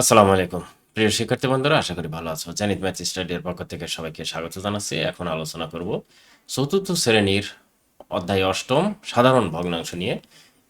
আসসালামু আলাইকুম। প্রিয় শিক্ষার্থী বন্ধুরা, আশা করি ভালো আছো। জানিত ম্যাথ স্টাডির পক্ষ থেকে সবাইকে স্বাগত জানাচ্ছি। এখন আলোচনা করব চতুর্থ শ্রেণির অধ্যায় অষ্টম সাধারণ ভগ্নাংশ নিয়ে।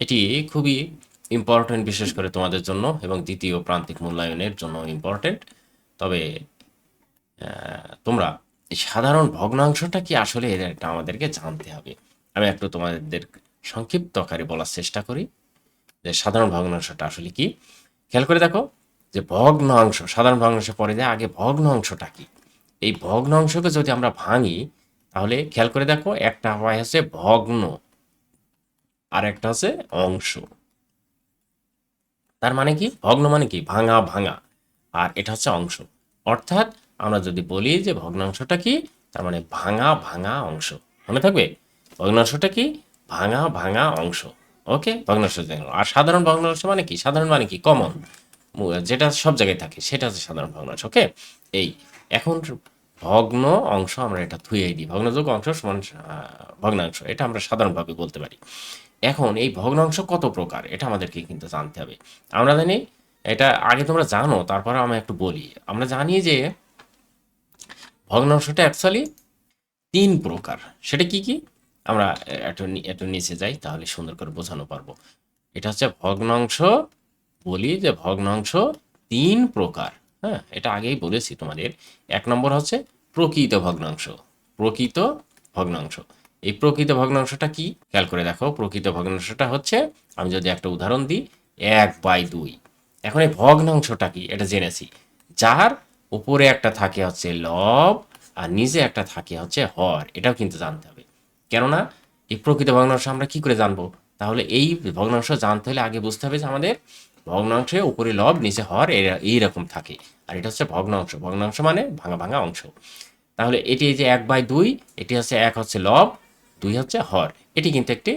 এটি খুবই ইম্পর্টেন্ট বিশেষ করে তোমাদের জন্য এবং দ্বিতীয় প্রান্তিক মূল্যায়নের জন্য ইম্পর্টেন্ট তবে তোমরা এই সাধারণ ভগ্নাংশটা কি আসলে একটা আমাদেরকে জানতে হবে। আমি একটু তোমাদের সংক্ষিপ্ত আকারে বলার চেষ্টা করি যে সাধারণ ভগ্নাংশটা আসলে কি। খেয়াল করে দেখো যে ভগ্নাংশ, সাধারণ ভগ্নাংশ পরে যায় আগে ভগ্নাংশটা কি? এই ভগ্নাংশকে যদি আমরা ভাঙি, তাহলে খেয়াল করে দেখো, একটা হয় হচ্ছে ভগ্ন, আর একটা হচ্ছে অংশ। তার মানে কি? ভগ্ন মানে কি? ভাঙা ভাঙা, আর এটা হচ্ছে অংশ। অর্থাৎ আমরা যদি বলি যে ভগ্নাংশটা কি? তার মানে ভাঙা ভাঙা অংশ। মনে থাকবে? ভগ্নাংশটা কি? ভাঙা ভাঙা অংশ। ওকে? ভগ্নাংশ আর সাধারণ ভগ্নাংশ মানে কি? সাধারণ মানে কি? কমন। যেটা সব জায়গায় থাকে, সেটা হচ্ছে সাধারণ ভগ্নাংশ ওকে এই এখন ভগ্ন অংশ আমরা এটা থুয়েই দিই। ভগ্নযোগ অংশ সমান ভগ্নাংশ, এটা আমরা সাধারণভাবে বলতে পারি। এখন এই ভগ্নাংশ কত প্রকার, এটা আমাদেরকে কিন্তু জানতে হবে। আমরা জানি, এটা আগে তোমরা জানো, তারপরে আমি একটু বলি। আমরা জানি যে ভগ্নাংশটা অ্যাকচুয়ালি তিন প্রকার। সেটা কি কি? আমরা একটু একটু নিচে যাই, তাহলে সুন্দর করে বোঝানো পারব। এটা হচ্ছে ভগ্নাংশ বলি যে ভগ্নাংশ তিন প্রকার। হ্যাঁ এটা আগেই বলেছি তোমাদের। এক নম্বর হচ্ছে প্রকৃত ভগ্নাংশ। প্রকৃত ভগ্নাংশ। এই প্রকৃত ভগ্নাংশটা কি? খেয়াল করে দেখো, প্রকৃত ভগ্নাংশটা হচ্ছে, আমি যদি একটা উদাহরণ দিই, এক বাই দুই। এখন এই ভগ্নাংশটা কি? এটা জেনেছি। যার উপরে একটা থাকে হচ্ছে লব, আর নিচে একটা থাকে হচ্ছে হর। এটাও কিন্তু জানতে হবে। কেননা, এই প্রকৃত ভগ্নাংশ আমরা কি করে জানব? তাহলে এই ভগ্নাংশ জানতে হলে আগে বুঝতে হবে যে আমাদের ভগ্নাংশে উপরে লব, নিচে হর এইরকম থাকে। আর এটা হচ্ছে ভগ্নাংশ। ভগ্নাংশ মানে ভাঙা ভাঙা অংশ। তাহলে এটি এই যে এক বাই দুই, এটি হচ্ছে এক হচ্ছে লব, দুই হচ্ছে হর। এটি কিন্তু একটি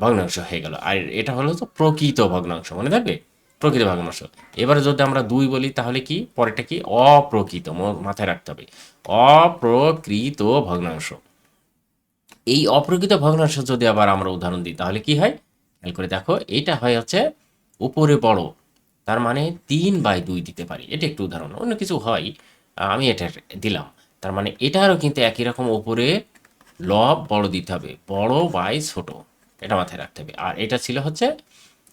ভগ্নাংশ হয়ে গেল। আর এটা হলো তো প্রকৃত ভগ্নাংশ, মনে থাকবে? প্রকৃত ভগ্নাংশ। এবারে যদি আমরা দুই বলি, তাহলে কি? পরেরটা কি? অপ্রকৃত মাথায় রাখতে হবে। অপ্রকৃত ভগ্নাংশ। এই অপ্রকৃত ভগ্নাংশ যদি আবার আমরা উদাহরণ দিই, তাহলে কি হয়? খেয়াল করে দেখো এটা হয় হচ্ছে উপরে বড় তার মানে তিন বাই দুই দিতে পারি। এটা একটু উদাহরণ। অন্য কিছু হয়, আমি এটা দিলাম। তার মানে এটারও কিন্তু একই রকম উপরে লব বড় দিতে হবে। বড় বাই ছোট। এটা মাথায় রাখতে হবে। আর এটা ছিল হচ্ছে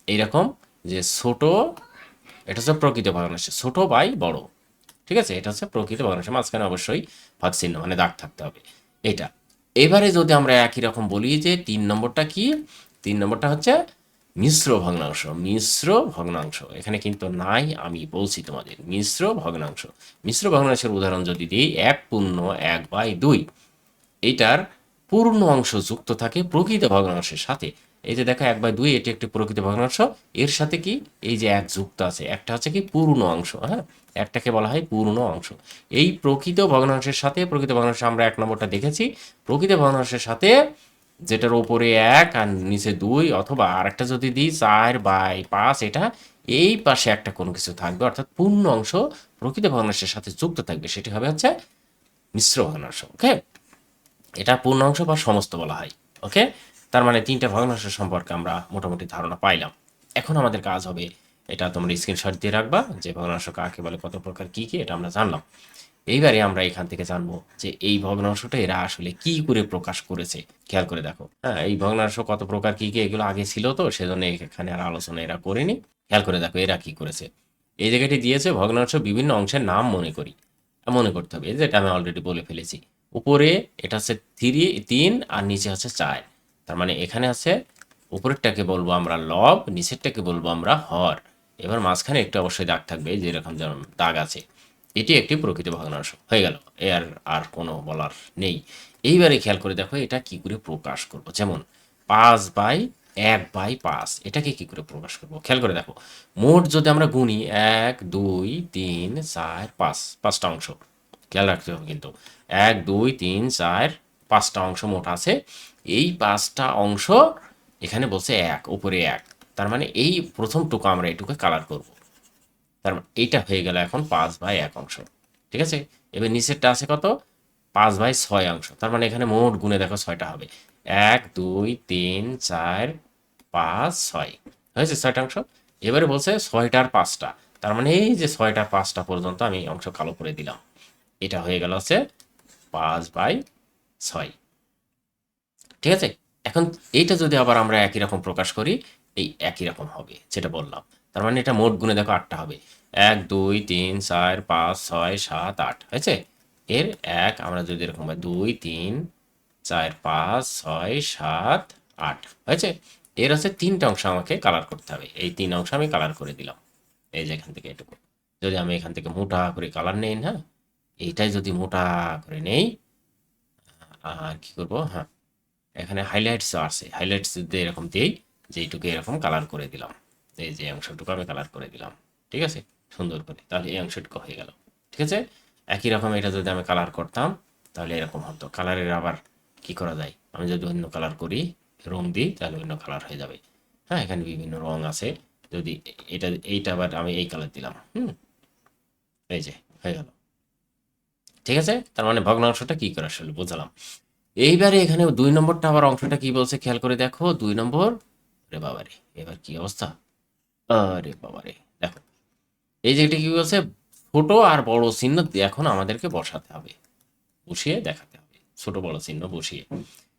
এইরকম যে ছোট, এটা হচ্ছে প্রকৃত ভগ্নাংশ ছোট বাই বড়। ঠিক আছে? এটা হচ্ছে প্রকৃত ভগ্নাংশ মাঝখানে অবশ্যই ভাগ চিহ্ন মানে দাগ থাকতে হবে। এটা। এবারে যদি আমরা একই রকম বলি যে তিন নম্বরটা কি? তিন নম্বরটা হচ্ছে মিশ্র ভগ্নাংশ মিশ্র ভগ্নাংশ। এখানে কিন্তু নাই, আমি বলছি তোমাদের, মিশ্র ভগ্নাংশ। মিশ্র ভগ্নাংশের উদাহরণ যদি দিই, এক পূর্ণ, এক বাই দুই। এটার পূর্ণ অংশ যুক্ত থাকে প্রকৃত ভগ্নাংশের সাথে। এই যে দেখো, এক বাই দুই, এটি একটি প্রকৃত ভগ্নাংশ। এর সাথে কি? এই যে এক যুক্ত আছে, একটা হচ্ছে কি পূর্ণ অংশ হ্যাঁ? একটাকে বলা হয় পূর্ণ অংশ। এই প্রকৃত ভগ্নাংশের সাথে, প্রকৃত ভগ্নাংশ আমরা এক নম্বরটা দেখেছি, প্রকৃত ভগ্নাংশের সাথে যেটার উপরে এক আর নিচে দুই অথবা আরেকটা যদি দিই, চার বাই পাঁচ, এটা এই পাশে একটা কোনো কিছু থাকবে। অর্থাৎ পূর্ণ অংশ প্রকৃত ভগ্নাংশের সাথে যুক্ত থাকবে, সেটি হবে হচ্ছে মিশ্র ভগ্নাংশ, ওকে? এটা পূর্ণাংশ বা সমস্ত বলা হয়, ওকে? তার মানে তিনটা ভগ্নাংশ সম্পর্কে আমরা মোটামুটি ধারণা পাইলাম। এখন আমাদের কাজ হবে, এটা তোমরা স্ক্রিনশট দিয়ে রাখবা, যে ভগ্নাংশ কাকে বলে, কত প্রকার, কি কি, এটা আমরা জানলাম। এইবারে আমরা এখান থেকে জানব যে এই ভগ্নাংশটা এরা আসলে কি করে প্রকাশ করেছে। খেয়াল করে দেখো। হ্যাঁ এই ভগ্নাংশ কত প্রকার, কি কি, এগুলো আগে ছিল তো, সেজন্য এখানে আর আলোচনা এরা করেনি। খেয়াল করে দেখো এরা কি করেছে। এই জায়গাটি দিয়েছে ভগ্নাংশ বিভিন্ন অংশের নাম মনে করি। মনে করতে হবে যেটা আমি অলরেডি বলে ফেলেছি। উপরে এটা হচ্ছে থ্রি, তিন, আর নিচে হচ্ছে চার। তার মানে এখানে আছে, উপরেরটাকে বলব আমরা লব, নিচেরটাকে বলব আমরা হর। এবার মাঝখানে একটু অবশ্যই দাগ থাকবে, যেরকম যেমন দাগ আছে। এটি একটি প্রকৃত ভগ্নাংশ হয়ে গেল। এর আর কোনো বলার নেই। এইবারে খেয়াল করে দেখো, এটা কি করে প্রকাশ করব? যেমন, পাঁচ বাই এক বাই পাঁচ, এটাকে কি করে প্রকাশ করব? খেয়াল করে দেখো, মোট যদি আমরা গুনি এক, দুই, তিন, চার, পাঁচ, পাঁচটা অংশ। খেয়াল রাখতে হবে কিন্তু, এক, দুই, তিন, চার, পাঁচটা অংশ মোট আছে। এই পাঁচটা অংশ এখানে বলছে এক, উপরে এক। তার মানে এই প্রথমটুকু আমরা এটুকু কালার করব। তার মানে এইটা হয়ে গেল এখন পাঁচ বাই এক অংশ। ঠিক আছে? এবার নিচেরটা আছে কত? পাঁচ বাই ছয় অংশ। তার মানে এখানে মোট গুণে দেখো ছয়টা হবে। এক, দুই, তিন, চার, পাঁচ, ছয়। হয়েছে ছয়টা অংশ? এবারে বলছে ছয়টার পাঁচটা। তার মানে এই যে ছয়টা পাঁচটা পর্যন্ত আমি অংশ কালো করে দিলাম। এটা হয়ে গেল হচ্ছে পাঁচ বাই ছয়। ঠিক আছে? এখন এইটা যদি আবার আমরা একই রকম প্রকাশ করি, এই একই রকম হবে, যেটা বললাম। তার মানে এটা মোট গুণে দেখো আটটা হবে। এক, দুই, তিন, চার, পাঁচ, ছয়, সাত, আট, হয়েছে? এর এক আমরা যদি এরকম হয় দুই, তিন, চার, পাঁচ, ছয়, সাত, আট, হয়েছে? এর হচ্ছে তিনটা অংশ আমাকে কালার করতে হবে। এই তিন অংশ আমি কালার করে দিলাম। এই যে এখান থেকে এটুকু। যদি আমি এখান থেকে মোটা করে কালার নেই না এইটাই যদি মোটা করে নেই, আর কি করব? হ্যাঁ এখানে হাইলাইটস আছে। হাইলাইটস দিয়ে এরকম দিয়েই যে এইটুকু এরকম কালার করে দিলাম। এই যে অংশটুকু আমি কালার করে দিলাম, ঠিক আছে? সুন্দর করে, তাহলে এই অংশটুকু হয়ে গেল, ঠিক আছে? একই রকম এটা যদি আমি কালার করতাম, তাহলে এরকম হতো। কালারের আবার কি করা যায়? আমি যদি অন্য কালার করি, রং দিই, তাহলে অন্য কালার হয়ে যাবে। হ্যাঁ এখানে বিভিন্ন রং আছে। যদি এটা, এইটা আবার আমি এই কালার দিলাম, হুম? এই যে, হয়ে গেল। ঠিক আছে? তার মানে ভগ্নাংশটা কি করে আসলে? বোঝালাম। এইবারে এখানে দুই নম্বরটা আবার অংশটা কি বলছে? খেয়াল করে দেখো, দুই নম্বর, রে বাবারে, এবার কি অবস্থা? আরে বাবারে, দেখো। এই যে কি বলছে? ছোট আর বড় চিহ্ন এখন আমাদেরকে বসাতে হবে। বসিয়ে দেখাতে হবে। ছোট বড় চিহ্ন বসিয়ে।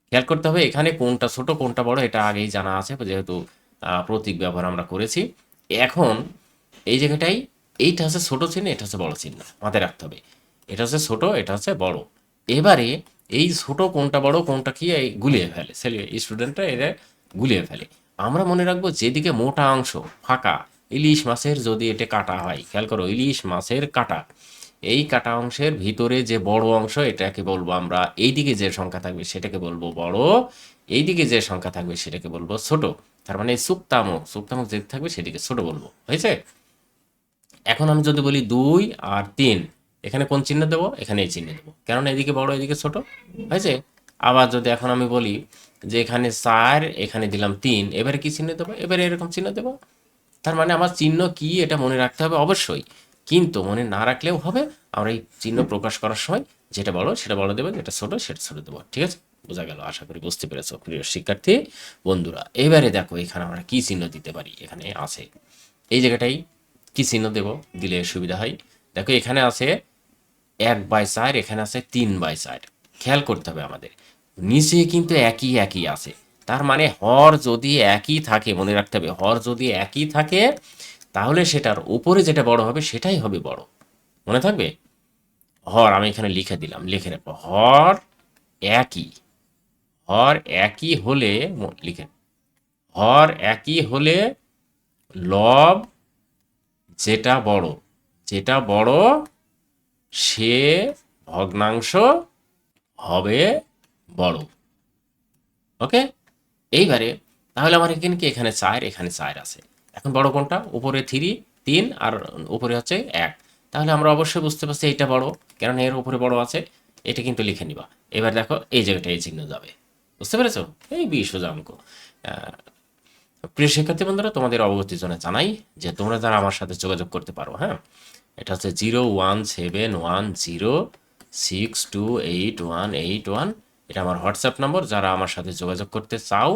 খেয়াল করতে হবে এখানে কোনটা ছোট, কোনটা বড়, এটা আগেই জানা আছে, যেহেতু প্রতীক ব্যবহার আমরা করেছি। এখন এই জায়গাটাই, এইটা হচ্ছে ছোট চিহ্ন, এটা হচ্ছে বড় চিহ্ন। মাথায় রাখতে হবে। এটা হচ্ছে ছোট, এটা হচ্ছে বড়। এবারে এই ছোট কোনটা বড়, কোনটা কি গুলিয়ে ফেলে। ছেলে স্টুডেন্টরা এরা গুলিয়ে ফেলে। আমরা মনে রাখব যেদিকে মোটা অংশ ফাঁকা, ইলিশ মাছের যদি এটা কাটা হয়, খেয়াল করো ইলিশ মাছের কাটা। এই কাটা অংশের ভিতরে যে বড় অংশ, এটাকে বলব আমরা এইদিকে যে সংখ্যা থাকবে সেটাকে বলব বড়, এইদিকে যে সংখ্যা থাকবে সেটাকে বলব ছোট। তার মানে সুক্তামক সুক্তামক যেদিকে থাকবে সেদিকে ছোট বলব। হয়েছে? এখন আমি যদি বলি দুই আর তিন, এখানে কোন চিহ্ন দেবো? এখানে এই চিহ্ন দেবো। কেননা এদিকে বড়, এদিকে ছোট। হয়েছে? আবার যদি এখন আমি বলি যে এখানে চার এখানে দিলাম তিন, এবারে কি চিহ্ন দেবো? এবারে এরকম চিহ্ন দেবো। তার মানে আমার চিহ্ন কি এটা মনে রাখতে হবে অবশ্যই। কিন্তু মনে না রাখলেও হবে, আমরা এই চিহ্ন প্রকাশ করার সময় যেটা বড় সেটা বড় দেবো, যেটা ছোট সেটা ছোট দেবো, ঠিক আছে? বোঝা গেল, আশা করি বুঝতে পেরেছ, প্রিয় শিক্ষার্থী, বন্ধুরা, এবারে দেখো এখানে আমরা কি চিহ্ন দিতে পারি, এখানে আছে। এই জায়গাটাই কি চিহ্ন দেব? দিলে সুবিধা হয়। দেখো এখানে আছে এক বাই চার, এখানে আছে তিন বাই চার। খেয়াল করতে হবে আমাদের। নিচে কিন্তু একই একই আছে। তার মানে হর যদি একই থাকে, মনে রাখতে হবে, হর যদি একই থাকে, তাহলে সেটার উপরে যেটা বড় হবে, সেটাই হবে বড়। মনে থাকবে? হর, আমি এখানে লিখে দিলাম, লিখে রাখব হর একই হর একই হলে লিখে হর একই হলে লব যেটা বড় যেটা বড় সে ভগ্নাংশ হবে বড়। ওকে? এইবারে, তাহলে আমার এখানে কি? এখানে চার এখানে চার আছে। এখন বড় কোনটা? উপরে থ্রি, তিন আর উপরে হচ্ছে এক। তাহলে আমরা অবশ্যই বুঝতে পারছি এইটা বড় কারণ এর উপরে বড় আছে। এটা কিন্তু লিখে নিবা। এবার দেখো, এই জায়গাটা এই চিহ্ন যাবে। বুঝতে পেরেছ? এই বিশ অঙ্ক। প্রিয় শিক্ষার্থী বন্ধুরা, তোমাদের অবগতির জন্য জানাই যে তোমরা যারা আমার সাথে যোগাযোগ করতে পারো হ্যাঁ? এটা হচ্ছে zero one seven one zero six two eight one eight one এটা আমার হোয়াটসঅ্যাপ নম্বর, যারা আমার সাথে যোগাযোগ করতে চাও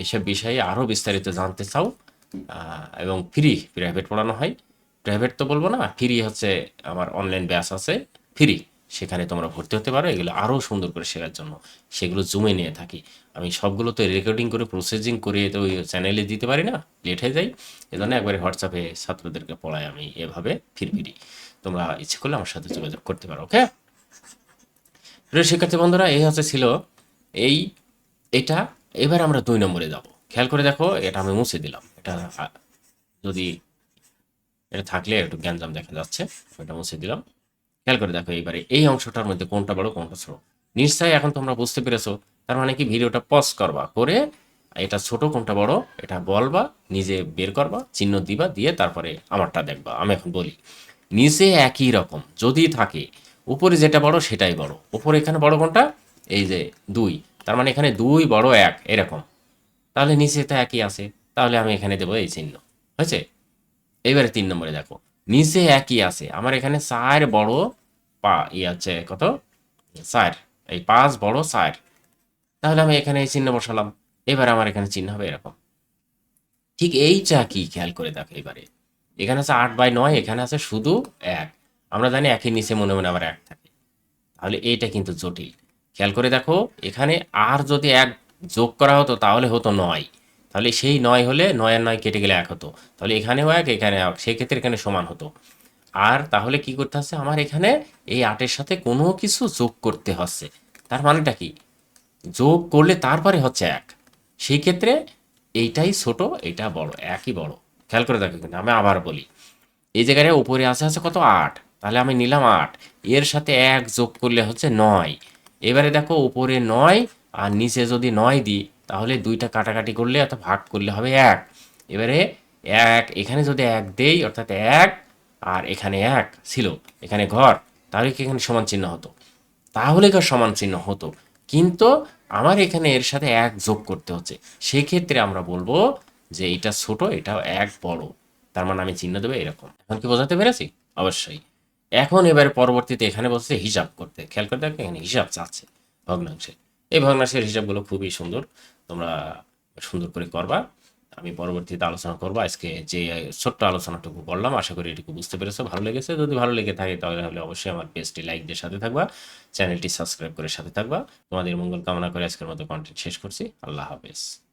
এইসব বিষয়ে আরও বিস্তারিত জানতে চাও এবং ফ্রি প্রাইভেট পড়ানো হয়। প্রাইভেট তো বলব না ফ্রি হচ্ছে আমার অনলাইন ব্যাস আছে ফ্রি সেখানে তোমরা ভর্তি হতে পারো, এগুলো আরও সুন্দর করে শেখার জন্য। সেগুলো জুমে নিয়ে থাকি। আমি সবগুলো তো রেকর্ডিং করে প্রসেসিং করে তো ওই চ্যানেলে দিতে পারি না লেট হয়ে যায়। এজন্য একবারে হোয়াটসঅ্যাপে ছাত্রদেরকে পড়াই আমি এভাবে ফিরফিরি তোমরা ইচ্ছে করলে আমার সাথে যোগাযোগ করতে পারো ওকে প্রিয় শিক্ষার্থী বন্ধুরা, এই হচ্ছে ছিল এই, এটা। এবার আমরা দুই নম্বরে যাব। খেয়াল করে দেখো, এটা আমি মুছে দিলাম। এটা যদি এটা থাকলে একটু গ্যাঞ্জাম দেখা যাচ্ছে এটা মুছে দিলাম। খেয়াল করে দেখো এইবারে, এই অংশটার মধ্যে কোনটা বড়, কোনটা ছোট। নিশ্চয়ই এখন তোমরা বুঝতে পেরেছ, তার মানে কি ভিডিওটা পজ করবা, করে এটা ছোট, কোনটা বড়, এটা বলবা, নিজে বের করবা, চিহ্ন দিবা, দিয়ে তারপরে আমারটা দেখবা। আমি এখন বলি নিচে একই রকম, যদি থাকে উপরে যেটা বড়, সেটাই বড়। উপরে এখানে বড় কোনটা? এই যে দুই। তার মানে এখানে দুই বড় এক, এরকম। তাহলে নিচে তো একই আছে। তাহলে আমি এখানে দেবো এই চিহ্ন। হয়েছে? এবারে তিন নম্বরে দেখো। নিচে একই আছে। আমার এখানে চার বড় পা, ই আছে কত? চার। এই পাঁচ বড় চার। তাহলে আমি এখানে এই চিহ্ন বসালাম। এবার আমার এখানে চিহ্ন হবে এরকম। ঠিক এইটা কি? খেয়াল করে দেখো এবারে এখানে আছে আট বাই নয়, এখানে আছে শুধু এক। আমরা জানি একই নিচে মনে মনে আবার এক থাকে। তাহলে এইটা কিন্তু জটিল। খেয়াল করে দেখো, এখানে আর যদি এক যোগ করা হতো, তাহলে হতো নয়। তাহলে সেই নয় হলে নয় নয় কেটে গেলে এক হতো। তাহলে এখানেও এক, এখানে এক সেক্ষেত্রে এখানে সমান হতো। আর তাহলে কি করতে হচ্ছে? আমার এখানে এই আটের সাথে কোনো কিছু যোগ করতে হচ্ছে। তার মানেটা কি? যোগ করলে তারপরে হচ্ছে এক। সেই ক্ষেত্রে এইটাই ছোট, এটা বড়, একই বড়। খেয়াল করে দেখো কিন্তু, আমি আবার বলি। এই জায়গায় উপরে আছে আছে কত? আট। তাহলে আমি নিলাম আট। এর সাথে এক যোগ করলে হচ্ছে নয়। এবারে দেখো উপরে নয় আর নিচে যদি নয় দিই, তাহলে দুইটা কাটাকাটি করলে অর্থাৎ ভাগ করলে হবে এক। এবারে এক, এখানে যদি এক দেই, অর্থাৎ এক, আর এখানে এক ছিল, এখানে ঘর, তাহলে কি এখানে সমান চিহ্ন হতো? তাহলে কি সমান চিহ্ন হতো? কিন্তু আমার এখানে এর সাথে এক যোগ করতে হচ্ছে। সেক্ষেত্রে আমরা বলব যে এটা ছোট এটা এক বড়। তার মানে আমি চিহ্ন দেবো এরকম। এখন কি বোঝাতে পেরেছি? অবশ্যই। এখন এবার পরবর্তীতে এখানে বলছে হিসাব করতে। খেয়াল করে দেখো এখানে হিসাব চাচ্ছে ভগ্নাংশে এই ভগ্নাংশের হিসাবগুলো খুবই সুন্দর। তোমরা সুন্দর করে করবা। আমি পরবর্তীতে আলোচনা করব। আজকে যে ছোট্ট আলোচনাটুকু করলাম, আশা করি এটুকু বুঝতে পেরেছ। ভালো লেগেছে। যদি ভালো লেগে থাকে তাহলে হলে অবশ্যই আমার পেজটি লাইক দিয়ে সাথে থাকবা। চ্যানেলটি সাবস্ক্রাইব করে সাথে থাকবা। তোমাদের মঙ্গল কামনা করে আজকের মতো কন্টেন্ট শেষ করছি। আল্লাহ হাফেজ।